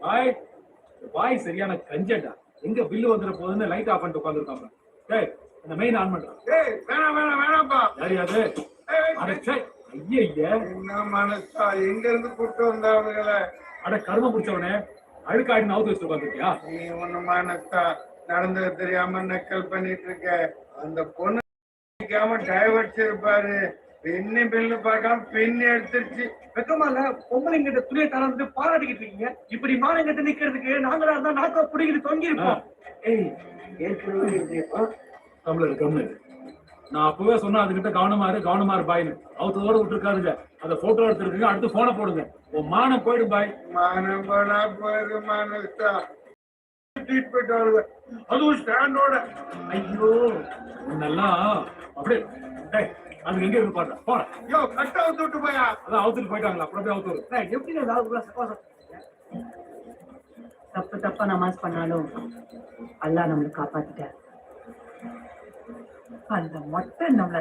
பாய் பாய் சரியான கஞ்சண்டா எங்க பில்லு வந்துட போகுதுன்னு லைட் ஆஃப் பண்ணிட்டு உட்காந்துருக்காங்க டேய் அந்த மெயின் ஆன் பண்றான் ஏய் வேணாம் வேணாம் வேணாம்ப்பா. யாரு அது? ஏய், அட சே ஐயா ஐயா. என்ன மனசா? எங்க இருந்து கூட்டு வந்தவங்கள அட கரும பிடிச்சவனே அழுக்காடி நவுத்து வச்சுட்டு உட்காந்துருக்கியா நீ ஒண்ணு மனசா? நடந்தது தெரியாம நக்கல் பண்ணிட்டு இருக்க. அந்த பொண்ணு நிக்காம டைவர்ஸ் இருப்பாரு பெண்ணு பில்லு பார்க்காம பெண் எடுத்துருச்சு. வெக்கமா இல்ல பொம்பளைங்க கிட்ட துணியை கலந்து பாராட்டிக்கிட்டு இருக்கீங்க. இப்படி மானம் கட்டு நிக்கிறதுக்கு நாங்களா இருந்தா நாக்க பிடிக்கிட்டு தொங்கி இருப்போம் ஏய் ஏற்கனவே கம்ளர் நான் அப்பவே சொன்னா அதுகிட்ட கவனமா இரு கவனமா இரு பாய்னு. அவுத்ததோட விட்டுருக்காருங்க அந்த போட்டோ எடுத்துருக்குங்க அடுத்து போனை போடுங்க. உன் மானம் போயிடும் பாய். மானம் போனா போயிரு ட்ரீட்மெண்ட் வருவேன். அதுவும் ஸ்டாண்டோட ஐயோ உன்னெல்லாம் அப்படியே டேய் அது எங்க இருக்கு பாரு போற யோ கட்ட அவுத்து விட்டு போயா? அதான் அவுத்துட்டு போயிட்டாங்களா? அப்புறம் போய் அவுத்து எப்படி தப்பு தப்பா நமாஸ் பண்ணாலும் அல்லாஹ் நம்மளை காப்பாத்திட்டார். அந்த மொட்டை நம்மள